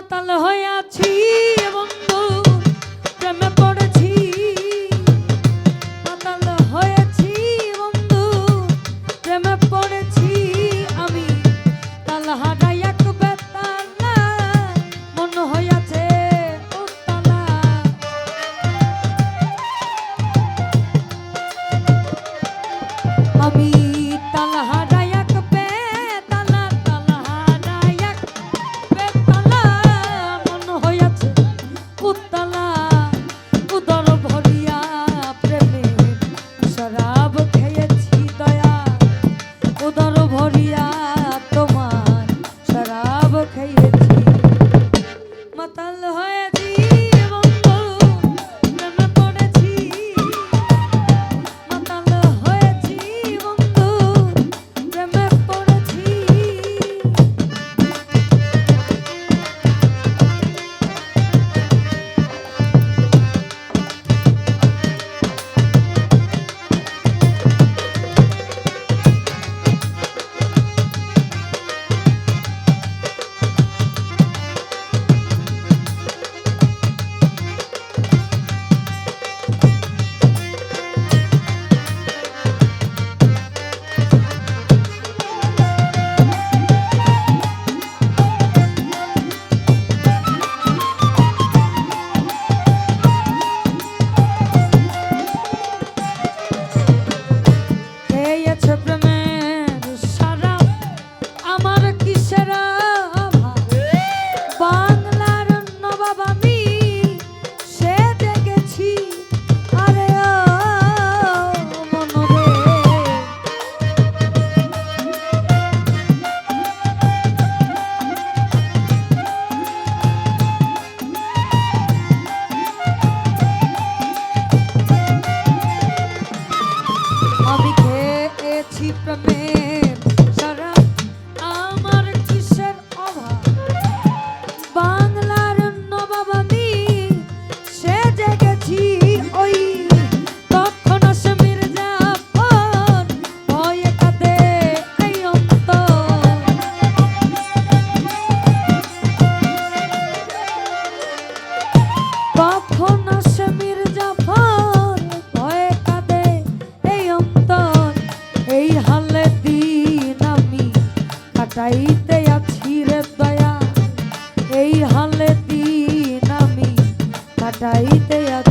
মাতাল হয়ে আছি पे যাইতে আছি রে দয়া। এই হালে দিন আমি কাটাইতে আছি।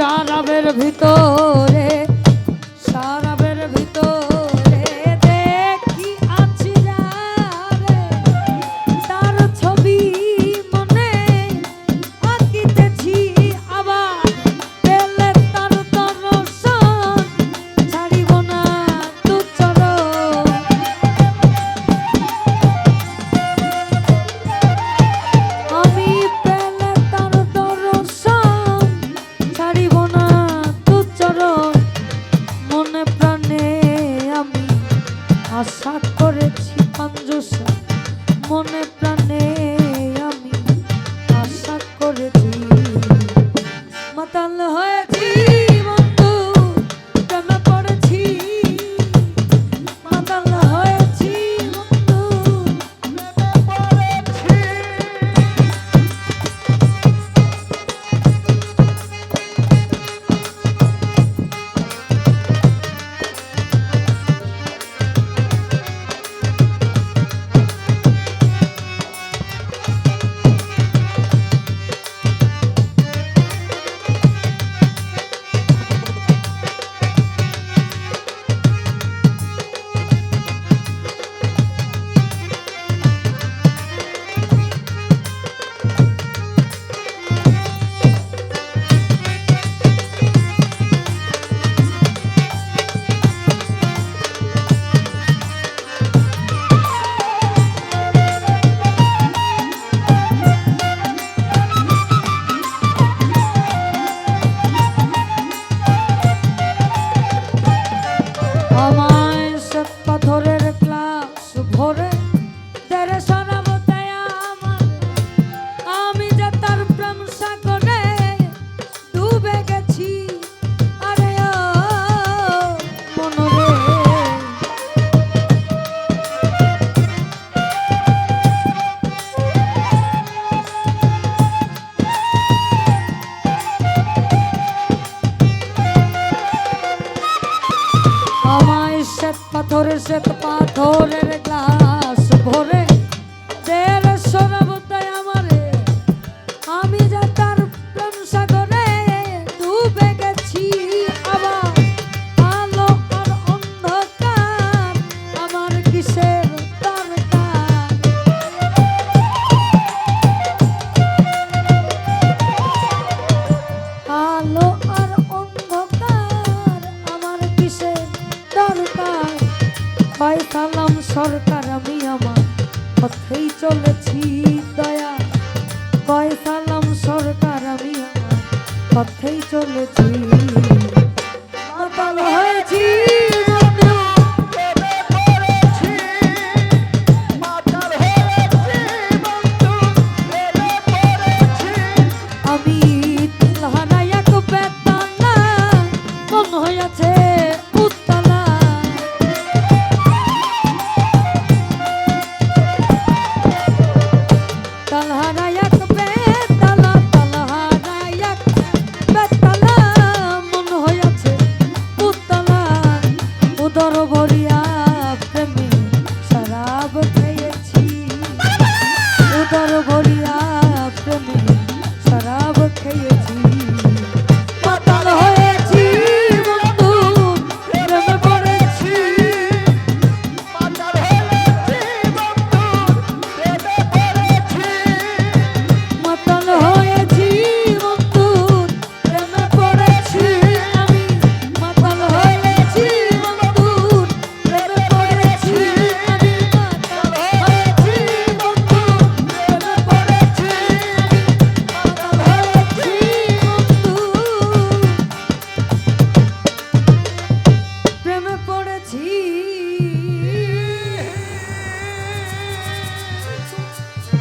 শরাবের ভিতরে মনে প্রাণে শ্বেত পাথরের কালাম সরকার আমি আমার পথেই চলেছি দয়া কয় সালাম সরকার আমি আমার পথেই চলেছি।